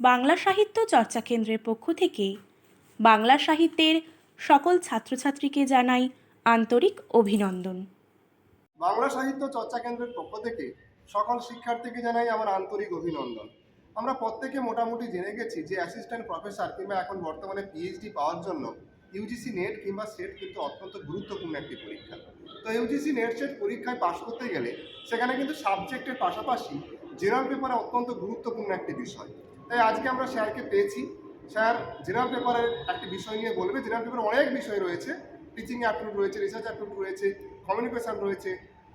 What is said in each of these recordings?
বাংলা সাহিত্য চর্চা কেন্দ্রের পক্ষ থেকে বাংলা সাহিত্যের সকল ছাত্রছাত্রীকে জানাই আন্তরিক অভিনন্দন। বাংলা সাহিত্য চর্চা কেন্দ্রের পক্ষ থেকে সকল শিক্ষার্থীকে জানাই আমার আন্তরিক অভিনন্দন। আমরা প্রত্যেকে মোটামুটি জেনে গেছি যে অ্যাসিস্ট্যান্ট প্রফেসর কিংবা এখন বর্তমানে পিএইচডি পাওয়ার জন্য ইউজিসি নেট কিংবা সেট কিন্তু অত্যন্ত গুরুত্বপূর্ণ একটি পরীক্ষা। তো ইউজিসি নেট সেট পরীক্ষায় পাশ করতে গেলে সেখানে কিন্তু সাবজেক্টের পাশাপাশি জেনারেল পেপারে অত্যন্ত গুরুত্বপূর্ণ একটি বিষয়। তাই আজকে আমরা স্যারকে পেয়েছি। স্যার জেনারেল পেপারের একটি বিষয় নিয়ে বলবে। জেনারেল পেপারে অনেক বিষয় রয়েছে। টিচিং অ্যাপটিউড রয়েছে রিসার্চ অ্যাপটিউড রয়েছে কমিউনিকেশন রয়েছে,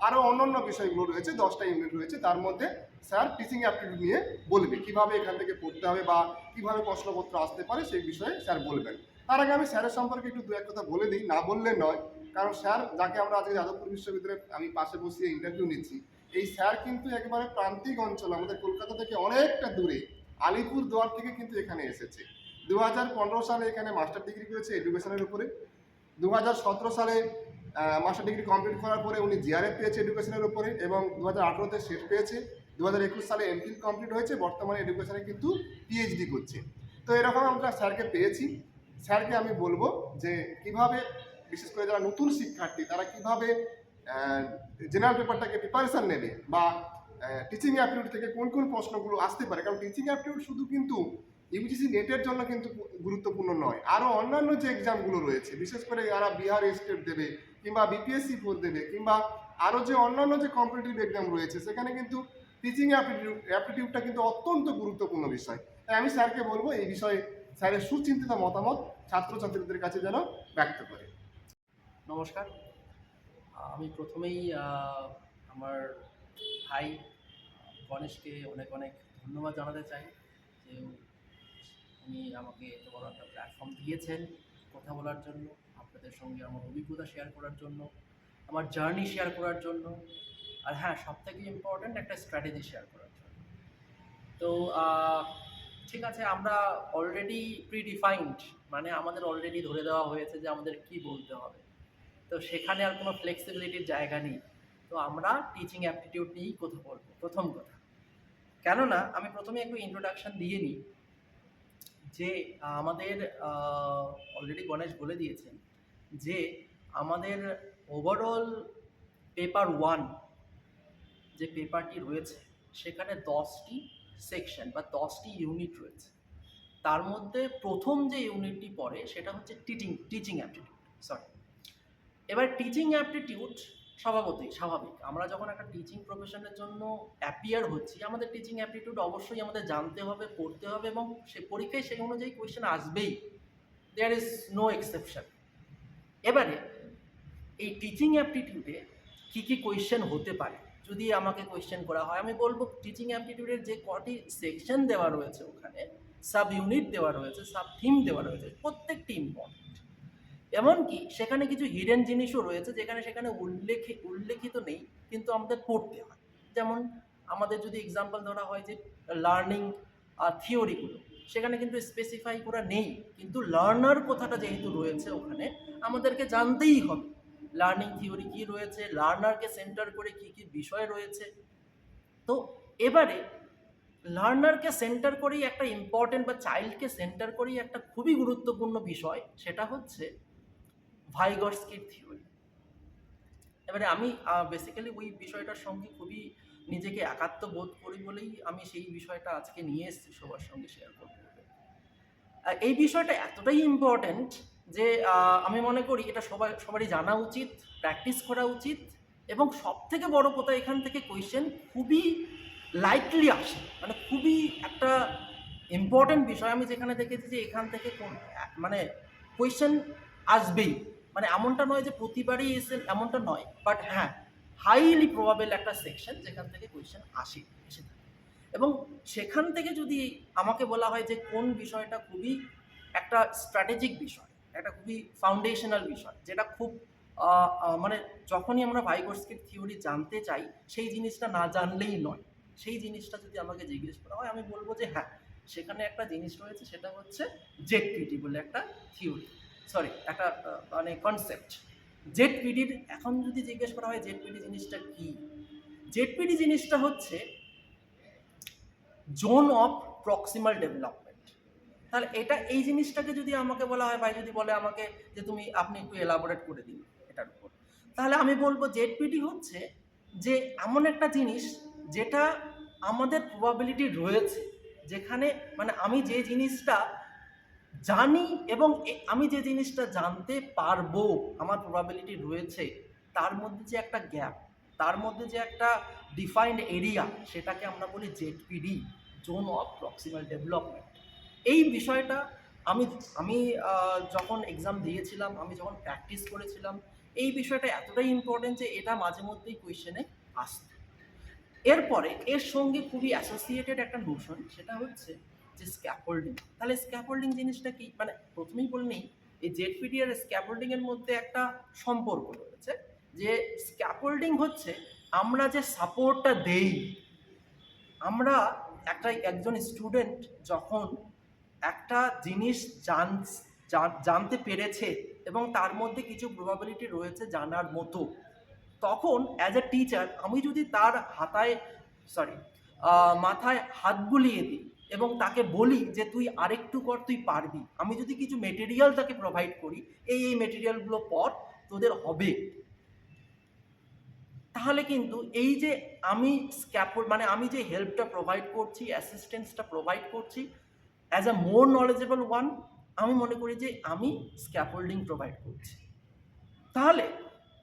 আরও অন্যান্য বিষয়গুলো রয়েছে, দশটা ইউনিট রয়েছে। তার মধ্যে স্যার টিচিং অ্যাপটিউড নিয়ে বলবে কীভাবে এখান থেকে পড়তে হবে বা কীভাবে প্রশ্নপত্র আসতে পারে সেই বিষয়ে স্যার বলবেন। তার আগে আমি স্যারের সম্পর্কে একটু দু এক কথা বলে দিই। না বললে নয়, কারণ স্যার যাকে আমরা আজকে যাদবপুর বিশ্ববিদ্যালয়ে আমি পাশে বসিয়ে ইন্টারভিউ নিচ্ছি, এই স্যার কিন্তু একেবারে প্রান্তিক অঞ্চল, আমাদের কলকাতা থেকে অনেকটা দূরে। আলিপুর দুয়ার থেকে কিন্তু এখানে এসেছে। দু হাজার পনেরো সালে এখানে মাস্টার ডিগ্রি করেছে এডুকেশনের উপরে। দু হাজার সতেরো সালে মাস্টার ডিগ্রি কমপ্লিট করার পরে উনি জিআরএফ পেয়েছে এডুকেশনের উপরে এবং দু হাজার আঠেরোতে সেট পেয়েছে। দু হাজার একুশ সালে এমফিল কমপ্লিট হয়েছে, বর্তমানে এডুকেশনে কিন্তু পিএইচডি করছে। তো এরকম আমরা স্যারকে পেয়েছি। স্যারকে আমি বলব যে কীভাবে, বিশেষ করে যারা নতুন শিক্ষার্থী, তারা কীভাবে জেনারেল পেপারটাকে প্রিপারেশান নেবে বা টিচিং অ্যাপটিউড থেকে কোন কোন প্রশ্নগুলো আসতে পারে। কারণ টিচিং অ্যাপটিউড শুধু কিন্তু ইউজিসি নেটের জন্য কিন্তু গুরুত্বপূর্ণ নয়। আরও অন্যান্য যে এক্সামগুলো রয়েছে, বিশেষ করে যারা বিহার স্টেট দেবে কিংবা বিপিএসসি ফোর দেবে কিংবা আরও যে অন্যান্য যে কম্পিটিটিভ এক্সাম রয়েছে, সেখানে কিন্তু টিচিং অ্যাপটিটিউড অ্যাপটিটিউডটা কিন্তু অত্যন্ত গুরুত্বপূর্ণ বিষয়। তাই আমি স্যারকে বলব এই বিষয়ে স্যারের সুচিন্তিত মতামত ছাত্রছাত্রীদের কাছে যেন ব্যক্ত করে। নমস্কার। আমি প্রথমেই আমার ভাই গণেশকে অনেক অনেক ধন্যবাদ জানাতে চাই যে উনি আমাকে এত বড় একটা প্ল্যাটফর্ম দিয়েছেন কথা বলার জন্য, আপনাদের সঙ্গে আমার অভিজ্ঞতা শেয়ার করার জন্য, আমার জার্নি শেয়ার করার জন্য, আর হ্যাঁ সব থেকে ইম্পর্ট্যান্ট একটা স্ট্র্যাটেজি শেয়ার করার জন্য। তো ঠিক আছে, আমরা অলরেডি প্রিডিফাইন্ড মানে আমাদের অলরেডি ধরে দেওয়া হয়েছে যে আমাদের কি বলতে হবে। তো সেখানে আর কোনো ফ্লেক্সিবিলিটির জায়গা নেই। তো আমরা টিচিং অ্যাপটিটিউড নিয়েই কথা বলব, প্রথম কথা। কেননা, আমি প্রথমে একটু ইন্ট্রোডাকশন দিয়ে নিই। যে, আমাদের অলরেডি গণেশ বলে দিয়েছেন যে, আমাদের ওভারঅল পেপার ওয়ান যে পেপারটি রয়েছে, সেখানে দশটি সেকশন বা দশটি ইউনিট রয়েছে। তার মধ্যে প্রথম যে ইউনিটটি পড়ে, সেটা হচ্ছে টিচিং টিচিং অ্যাপটিটিউড সরি এবার টিচিং অ্যাপটিটিউড স্বভাবতই স্বাভাবিক। আমরা যখন একটা টিচিং প্রফেশনের জন্য অ্যাপিয়ার হচ্ছি, আমাদের টিচিং অ্যাপটিটিউড অবশ্যই আমাদের জানতে হবে, পড়তে হবে এবং সে পরীক্ষায় সেই অনুযায়ী কোয়েশ্চেন আসবেই। দেয়ার ইজ নো এক্সেপশন এবারে, এই টিচিং অ্যাপটিটিউডে কী কী কোয়েশ্চেন হতে পারে? যদি আমাকে কোয়েশ্চেন করা হয়, আমি বলব টিচিং অ্যাপটিটিউডের যে কটি সেকশন দেওয়া রয়েছে ওখানে সাব ইউনিট দেওয়া রয়েছে সাব থিম দেওয়া রয়েছে, প্রত্যেকটি ইম্পর্টেন্ট এমনকি সেখানে কিছু হিডেন জিনিসও রয়েছে যেখানে সেখানে উল্লেখে, উল্লেখিত নেই, কিন্তু আমাদের পড়তে হয়। যেমন আমাদের যদি এক্সাম্পল ধরা হয় যে লার্নিং থিওরিগুলো সেখানে কিন্তু স্পেসিফাই করা নেই, কিন্তু লার্নার কথাটা যেহেতু রয়েছে ওখানে, আমাদেরকে জানতেই হবে। লার্নিং থিওরি কী রয়েছে লার্নারকে সেন্টার করে কী কী বিষয় রয়েছে। তো এবারে লার্নারকে সেন্টার করেই একটা ইম্পর্টেন্ট বা চাইল্ডকে সেন্টার করেই একটা খুবই গুরুত্বপূর্ণ বিষয়, সেটা হচ্ছে ভাইগর্সকির থিওরি। এবারে আমি বেসিক্যালি ওই বিষয়টার সঙ্গে খুবই নিজেকে একাত্ম বোধ করি বলেই আমি সেই বিষয়টা আজকে নিয়ে এসেছি সবার সঙ্গে শেয়ার করতে এই বিষয়টা এতটাই ইম্পর্ট্যান্ট যে আমি মনে করি এটা সবাই, সবারই জানা উচিত প্র্যাকটিস করা উচিত এবং সব থেকে বড় কথা এখান থেকে কোয়েশ্চেন খুবই লাইটলি আসে। মানে খুবই একটা ইম্পর্ট্যান্ট বিষয় আমি যেখানে দেখেছি যে এখান থেকে মানে কোয়েশ্চেন আসবেই। মানে এমনটা নয় যে প্রতিবারই এসে এমনটা নয় বাট হ্যাঁ হাইলি প্রবাবেল একটা সেকশন যেখান থেকে কোয়েশ্চেন আসে, এসে এবং সেখান থেকে যদি আমাকে বলা হয় যে কোন বিষয়টা খুবই একটা স্ট্র্যাটেজিক বিষয়, একটা খুবই ফাউন্ডেশনাল বিষয়, যেটা খুব মানে যখনই আমরা ভাইগোর্সকির থিওরি জানতে চাই, সেই জিনিসটা না জানলেই নয়। সেই জিনিসটা যদি আমাকে জিজ্ঞেস করা হয়, আমি বলব যে হ্যাঁ সেখানে একটা জিনিস রয়েছে, সেটা হচ্ছে জেড পিটি বলে একটা থিওরি সরি একটা মানে কনসেপ্ট জেড পিডির এখন যদি জিজ্ঞেস করা হয় জেড পিডি জিনিসটা কী? জেড পিডি জিনিসটা হচ্ছে জোন অফ প্রক্সিমাল ডেভেলপমেন্ট তাহলে এটা, এই জিনিসটাকে যদি আমাকে বলা হয়, ভাই যদি বলে আমাকে যে তুমি, আপনি একটু এলাবোরেট করে দিন এটার উপর। তাহলে আমি বলব জেডপিটি হচ্ছে যে এমন একটা জিনিস যেটা আমাদের প্রবাবিলিটি রয়েছে, যেখানে মানে আমি যে জিনিসটা জানি এবং আমি যে জিনিসটা জানতে পারব, আমার প্রবাবিলিটি রয়েছে, তার মধ্যে যে একটা গ্যাপ তার মধ্যে যে একটা ডিফাইন্ড এরিয়া সেটাকে আমরা বলি ZPD zone of proximal development এই বিষয়টা আমি আমি যখন এক্সাম দিয়েছিলাম, আমি যখন প্র্যাকটিস করেছিলাম, এই বিষয়টা এতটাই ইম্পর্টেন্ট যে এটা মাঝে মধ্যেই কোয়েশ্চেনে আসতো এরপরে এর সঙ্গে খুবই অ্যাসোসিয়েটেড একটা নোশন সেটা হচ্ছে যে স্ক্যাফোল্ডিং তাহলে স্ক্যাফোল্ডিং জিনিসটা কি? মানে প্রথমেই বললেই এই জেডপিডি আর স্ক্যাফোল্ডিং এর মধ্যে একটা সম্পর্ক রয়েছে, যে স্ক্যাফোল্ডিং হচ্ছে আমরা যে সাপোর্টটা দেই, আমরা একটা, একজন স্টুডেন্ট যখন একটা জিনিস জান, জান- জানতে পেরেছে এবং তার মধ্যে কিছু প্রবাবিলিটি রয়েছে জানার মতো, তখন অ্যাজ এ টিচার আমি যদি তার হাতায় সরি মাথায় হাত বুলিয়ে দিই এবং তাকে বলি যে তুই আরেকটু কর, তুই পারবি। আমি যদি কিছু মেটেরিয়াল তাকে প্রোভাইড করি, এই এই মেটেরিয়ালগুলো পর তোদের হবে। তাহলে কিন্তু এই যে আমি স্ক্যাপোল মানে আমি যে হেল্পটা প্রোভাইড করছি অ্যাসিস্ট্যান্সটা প্রোভাইড করছি as a more knowledgeable one আমি মনে করি যে আমি স্ক্যাপোল্ডিং প্রোভাইড করছি। তাহলে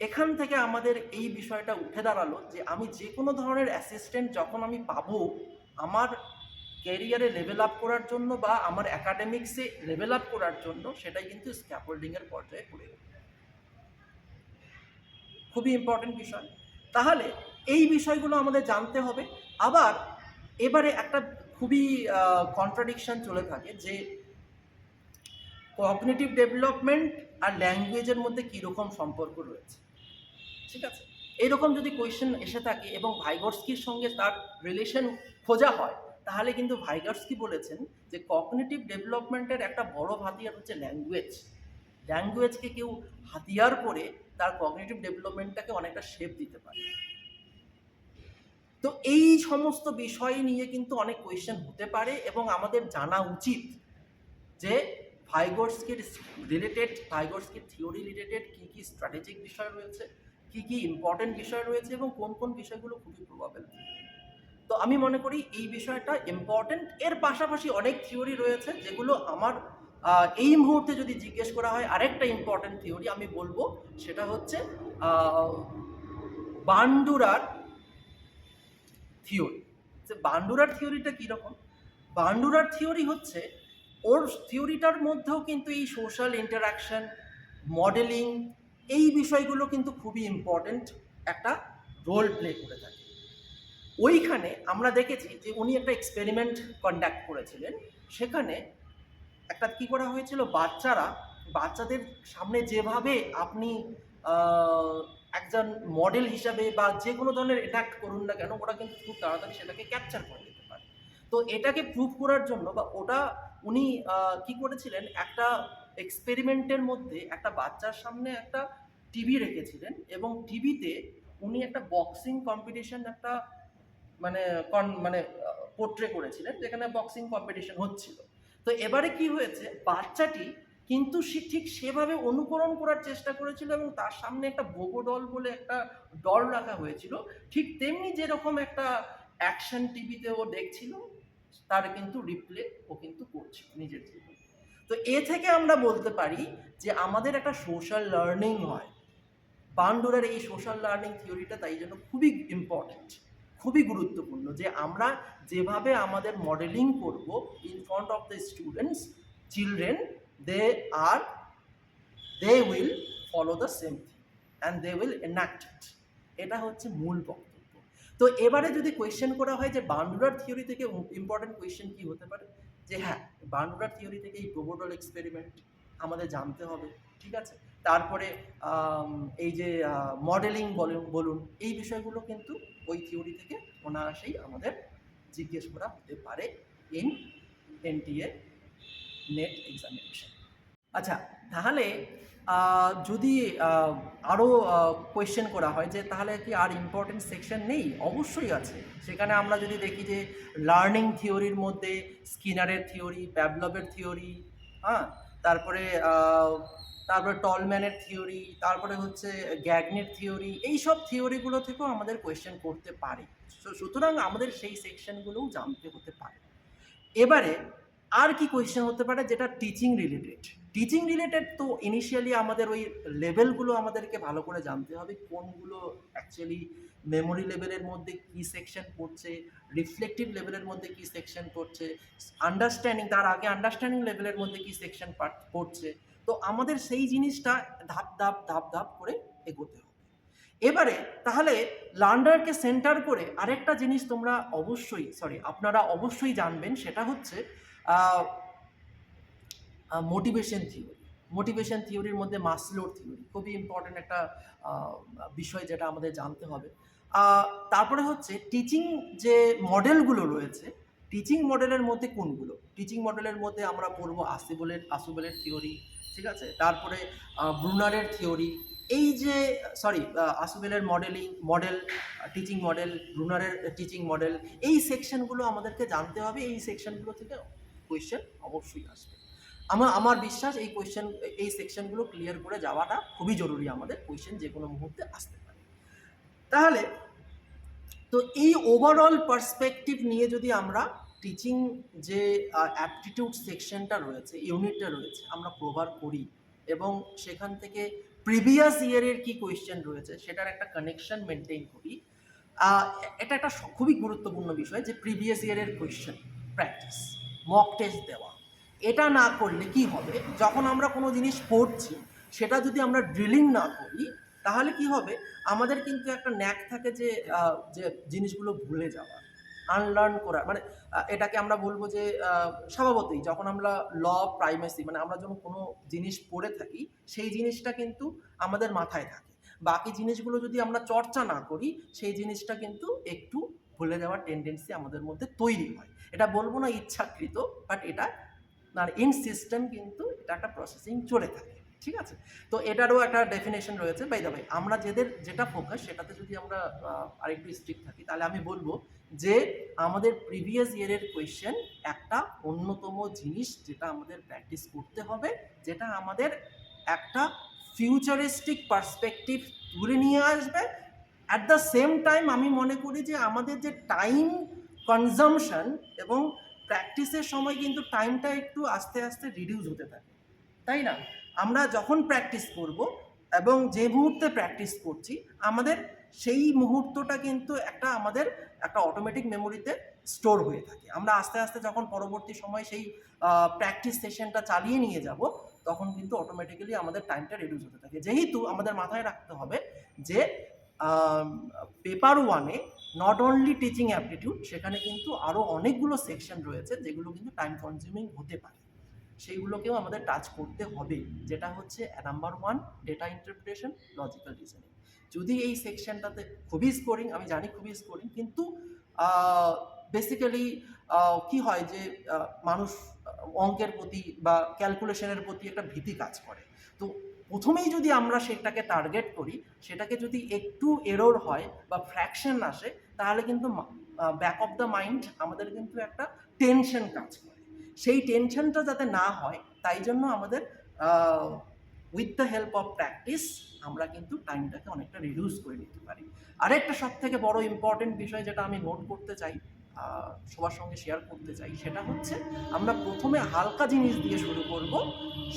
এখান থেকে আমাদের এই বিষয়টা উঠে দাঁড়াল যে আমি যে কোনো ধরনের অ্যাসিস্ট্যান্ট যখন আমি পাবো, আমার ক্যারিয়ারে লেভেল আপ করার জন্য বা আমার অ্যাকাডেমিক্সে লেভেল আপ করার জন্য সেটাই কিন্তু স্ক্যাপোল্ডিংয়ের পর্যায়ে পড়ে খুবই ইম্পর্টেন্ট বিষয়। তাহলে এই বিষয়গুলো আমাদের জানতে হবে। আবার এবারে একটা খুবই কন্ট্রাডিকশন চলে থাকে যে কগনিটিভ ডেভেলপমেন্ট আর ল্যাঙ্গুয়েজের মধ্যে কীরকম সম্পর্ক রয়েছে। ঠিক আছে? এরকম যদি কোয়েশ্চেন এসে থাকে এবং ভাইগর্সকির সঙ্গে তার রিলেশন খোঁজা হয় তাহলে কিন্তু ভাইগার্স কি বলেছেন যে কগনিটিভ ডেভেলপমেন্টের একটা বড় হাতিয়ার হচ্ছে ল্যাঙ্গুয়েজ ল্যাঙ্গুয়েজকে কেউ হাতিয়ার করে তার কগনিটিভ ডেভেলপমেন্টটাকে অনেকটা শেপ দিতে পারে। তো এই সমস্ত বিষয় নিয়ে কিন্তু অনেক কোয়েশ্চেন হতে পারে এবং আমাদের জানা উচিত যে ভাইগোর্সকির রিলেটেড ভাইগোর্সকির থিওরি রিলেটেড কী কী স্ট্র্যাটেজিক বিষয় রয়েছে, কী কী ইম্পর্টেন্ট বিষয় রয়েছে এবং কোন কোন বিষয়গুলো খুবই প্রবাবেল তো আমি মনে করি এই বিষয়টা ইম্পর্টেন্ট এর পাশাপাশি অনেক থিওরি রয়েছে যেগুলো আমার এই মুহূর্তে যদি জিজ্ঞেস করা হয়, আরেকটা ইম্পর্টেন্ট থিওরি আমি বলব, সেটা হচ্ছে বান্ডুরার থিওরি বান্ডুরার থিওরিটা কীরকম? বান্ডুরার থিওরি হচ্ছে, ওর থিওরিটার মধ্যেও কিন্তু এই সোশ্যাল ইন্টারাকশন মডেলিং এই বিষয়গুলো কিন্তু খুবই ইম্পর্ট্যান্ট একটা রোল প্লে করে থাকে। ওইখানে আমরা দেখেছি যে উনি একটা এক্সপেরিমেন্ট কন্ডাক্ট করেছিলেন। সেখানে একটা কি করা হয়েছিল? বাচ্চারা, বাচ্চাদের সামনে যেভাবে আপনি একজন মডেল হিসাবে বা যে কোনো ধরনের অ্যাট্যাক্ট করুন না কেন, ওরা কিন্তু খুব তাড়াতাড়ি সেটাকে ক্যাপচার করে নিতে পারে। তো এটাকে প্রুভ করার জন্য বা ওটা উনি কি করেছিলেন? একটা এক্সপেরিমেন্টের মধ্যে একটা বাচ্চার সামনে একটা টিভি রেখেছিলেন এবং টিভিতে উনি একটা বক্সিং কম্পিটিশন একটা মানে কন মানে পোর্ট্রে করেছিলেন, যেখানে বক্সিং কম্পিটিশন হচ্ছিল। তো এবারে কি হয়েছে, বাচ্চাটি কিন্তু সে ঠিক সেভাবে অনুকরণ করার চেষ্টা করেছিল এবং তার সামনে একটা ডল বলে একটা ডল রাখা হয়েছিল। ঠিক তেমনি যেরকম একটা অ্যাকশন টিভিতে ও দেখছিল, তার কিন্তু রিপ্লে ও কিন্তু করছিল নিজের জীবনে। তো এ থেকে আমরা বলতে পারি যে, আমাদের একটা সোশ্যাল লার্নিং হয়। বান্ডুরার এই সোশ্যাল লার্নিং থিওরিটা তাই জন্য খুবই ইম্পর্ট্যান্ট খুবই গুরুত্বপূর্ণ যে আমরা যেভাবে আমাদের মডেলিং করব in front of the students children they are they will follow the same thing and they will enact it এটা হচ্ছে মূল বক্তব্য। তো এবারে যদি কোয়েশ্চেন করা হয় যে বান্ডুরার থিওরি থেকে ইম্পর্টেন্ট কোয়েশ্চেন কি হতে পারে? যে হ্যাঁ বান্ডুরার থিওরি থেকে এই প্রোবোডল এক্সপেরিমেন্ট আমাদের জানতে হবে, ঠিক আছে? তারপরে এই যে মডেলিং বলুন বলুন, এই বিষয়গুলো কিন্তু ওই থিওরি থেকে অনায়াসেই আমাদের জিজ্ঞেস করা হতে পারে ইন এনটিএ নেট এক্সামিনেশন আচ্ছা তাহলে যদি আরও কোয়েশ্চেন করা হয় যে তাহলে কি আর ইম্পর্টেন্ট সেকশন নেই? অবশ্যই আছে। সেখানে আমরা যদি দেখি যে লার্নিং থিওরির মধ্যে স্কিনারের থিওরি প্যাবলবের থিওরি হ্যাঁ তারপরে তারপরে টলম্যানের থিওরি, তারপরে হচ্ছে গ্যাগনের থিওরি এই সব থিওরিগুলো থেকেও আমাদের কোয়েশ্চেন করতে পারে। সুতরাং আমাদের সেই সেকশনগুলোও জানতে হতে পারে। এবারে আর কি কোয়েশ্চেন হতে পারে? যেটা টিচিং রিলেটেড টিচিং রিলেটেড তো ইনিশিয়ালি আমাদের ওই লেভেলগুলো আমাদেরকে ভালো করে জানতে হবে, কোনগুলো অ্যাকচুয়ালি মেমোরি লেভেলের মধ্যে কি সেকশন পড়ছে রিফ্লেকটিভ লেভেলের মধ্যে কি সেকশন পড়ছে আন্ডারস্ট্যান্ডিং তার আগে আন্ডারস্ট্যান্ডিং লেভেলের মধ্যে কি সেকশন পড়ছে, তো আমাদের সেই জিনিসটা ধাপ ধাপ ধাপ ধাপ করে এগোতে হবে। এবারে তাহলে লার্নারকে সেন্টার করে আরেকটা জিনিস তোমরা অবশ্যই সরি আপনারা অবশ্যই জানবেন সেটা হচ্ছে মোটিভেশন থিওরি মোটিভেশন থিওরির মধ্যে মাসলোর থিওরি খুবই ইম্পর্ট্যান্ট একটা বিষয় যেটা আমাদের জানতে হবে। তারপরে হচ্ছে টিচিং যে মডেলগুলো রয়েছে টিচিং মডেলের মধ্যে কোনগুলো? টিচিং মডেলের মধ্যে আমরা পড়ব আসিবলের আসুবলের থিওরি ঠিক আছে? তারপরে ব্রুনারের থিওরি এই যে সরি আসুবেলের মডেলিং মডেল টিচিং মডেল ব্রুনারের টিচিং মডেল এই সেকশনগুলো আমাদেরকে জানতে হবে। এই সেকশনগুলো থেকে কোয়েশ্চেন অবশ্যই আসবে। আমার আমার বিশ্বাস এই কোয়েশ্চেন এই সেকশনগুলো ক্লিয়ার করে যাওয়াটা খুবই জরুরি আমাদের কোয়েশ্চেন যে কোনো মুহূর্তে আসতে পারে। তাহলে, তো এই ওভারঅল পার্সপেক্টিভ নিয়ে যদি আমরা টিচিং যে অ্যাপটিটিউড সেকশনটা রয়েছে ইউনিটটা রয়েছে, আমরা কভার করি এবং সেখান থেকে প্রিভিয়াস ইয়ারের কি কোয়েশ্চেন রয়েছে, সেটার একটা কানেকশন মেনটেন করি এটা একটা খুবই গুরুত্বপূর্ণ বিষয় যে প্রিভিয়াস ইয়ারের কোয়েশ্চেন প্র্যাকটিস মক টেস্ট দেওয়া। এটা না করলে কি হবে? যখন আমরা কোনো জিনিস পড়ছি সেটা যদি আমরা ড্রিলিং না করি, তাহলে কি হবে? আমাদের কিন্তু একটা ন্যাক থাকে যে যে জিনিসগুলো ভুলে যাওয়া আনলার্ন করা। মানে এটাকে আমরা বলব যে স্বভাবতই যখন আমরা ল প্রাইমেসি মানে আমরা যখন কোনো জিনিস পড়ে থাকি, সেই জিনিসটা কিন্তু আমাদের মাথায় থাকে। বাকি জিনিসগুলো যদি আমরা চর্চা না করি, সেই জিনিসটা কিন্তু একটু ভুলে যাওয়ার টেন্ডেন্সি আমাদের মধ্যে তৈরি হয়। এটা বলব না ইচ্ছাকৃত বাট এটা আর ইন সিস্টেম কিন্তু এটা একটা প্রসেসিং চলে থাকে, ঠিক আছে? তো এটারও একটা ডেফিনেশন রয়েছে বাই দা ভাই আমরা যেদের, যেটা ফোকাস সেটাতে যদি আমরা আরেকটু স্ট্রিক্ট থাকি, তাহলে আমি বলব যে আমাদের প্রিভিয়াস ইয়ারের কোয়েশ্চেন একটা অন্যতম জিনিস যেটা আমাদের প্র্যাকটিস করতে হবে, যেটা আমাদের একটা ফিউচারিস্টিক পার্সপেক্টিভ তুলে নিয়ে আসবে। অ্যাট দ্য সেম টাইম আমি মনে করি যে আমাদের যে টাইম কনজামশন এবং প্র্যাকটিসের সময় কিন্তু টাইমটা একটু আস্তে আস্তে রিডিউস হতে থাকে, তাই না? আমরা যখন প্র্যাকটিস করব এবং যে মুহূর্তে প্র্যাকটিস করছি, আমাদের সেই মুহূর্তটা কিন্তু একটা আমাদের একটা অটোমেটিক মেমোরিতে স্টোর হয়ে থাকে। আমরা আস্তে আস্তে যখন পরবর্তী সময় সেই প্র্যাকটিস সেশনটা চালিয়ে নিয়ে যাব, তখন কিন্তু অটোমেটিক্যালি আমাদের টাইমটা রিডিউস হতে থাকে। যেহেতু আমাদের মাথায় রাখতে হবে যে পেপার ওয়ানে নট অনলি টিচিং অ্যাপটিটিউড সেখানে কিন্তু আরও অনেকগুলো সেকশন রয়েছে যেগুলো কিন্তু টাইম কনজিউমিং হতে পারে। সেইগুলোকেও আমাদের টাচ করতে হবে, যেটা হচ্ছে number one data interpretation logical reasoning যদি এই সেকশনটাতে খুবই স্কোরিং আমি জানি খুবই স্কোরিং কিন্তু বেসিক্যালি কি হয় যে মানুষ অঙ্কের প্রতি বা ক্যালকুলেশনের প্রতি একটা ভীতি কাজ করে। তো প্রথমেই যদি আমরা সেটাকে টার্গেট করি, সেটাকে যদি একটু এরর হয় বা ফ্র্যাকশন আসে, তাহলে কিন্তু ব্যাক অফ দ্য মাইন্ড আমাদের কিন্তু একটা টেনশন কাজ করে। সেই টেনশনটা যাতে না হয়, তাই জন্য আমাদের with the help of practice আমরা কিন্তু টাইমটাকে অনেকটা রিডিউস করে নিতে পারি। আরেকটা সব থেকে বড় ইম্পর্টেন্ট বিষয় যেটা আমি নোট করতে চাই সবার সঙ্গে শেয়ার করতে চাই, সেটা হচ্ছে আমরা প্রথমে হালকা জিনিস দিয়ে শুরু করব,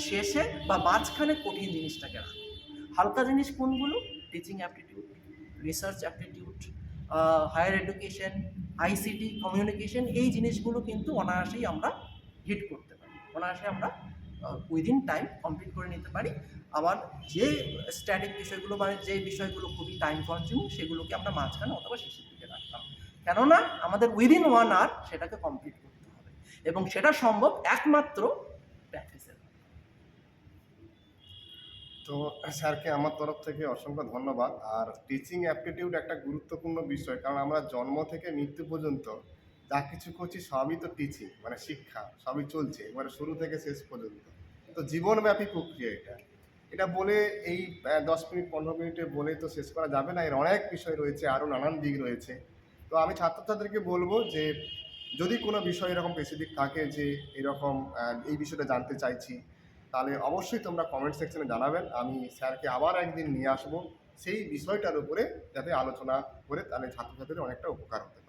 শেষে বা মাঝখানে কঠিন জিনিসটাকে রাখব। হালকা জিনিস কোনগুলো? Teaching aptitude research aptitude higher education ICT communication এই জিনিসগুলো কিন্তু অনায়াসেই আমরা হিট করতে পারি। অনায়াসে আমরা উইদিন টাইম কমপ্লিট করে নিতে পারি। আবার যে স্ট্যাটিক বিষয়গুলো মানে যে বিষয়গুলো খুবই টাইম কনজিউম সেগুলোকে আমরা মাঝখানে অথবা শেষে কেননা আমাদের উইদিন ওয়ান আওয়ার সেটাকে কমপ্লিট করতে হবে। এবং সেটা সম্ভব একমাত্র প্র্যাকটিসের তো, স্যারকে আমার তরফ থেকে অসংখ্য ধন্যবাদ। আর টিচিং অ্যাপটিটিউড একটা গুরুত্বপূর্ণ বিষয়, কারণ আমরা জন্ম থেকে মৃত্যু পর্যন্ত যা কিছু করছি সবই তো টিচিং মানে শিক্ষা, সবই চলছে, এবারে শুরু থেকে শেষ পর্যন্ত। তো জীবনব্যাপী প্রক্রিয়া এটা। এটা বলে এই দশ মিনিট, পনেরো মিনিটে বলে তো শেষ করা যাবে না। এর অনেক বিষয় রয়েছে, আরও নানান দিক রয়েছে। তো আমি ছাত্রছাত্রীকে বলব যে যদি কোনো বিষয় এরকম স্পেসিফিক থাকে যে এরকম এই বিষয়টা জানতে চাইছি, তাহলে অবশ্যই তোমরা কমেন্ট সেকশনে জানাবেন। আমি স্যারকে আবার একদিন নিয়ে আসব সেই বিষয়টার উপরে যাতে আলোচনা করে তাহলে ছাত্রছাত্রীদের অনেকটা উপকার হতে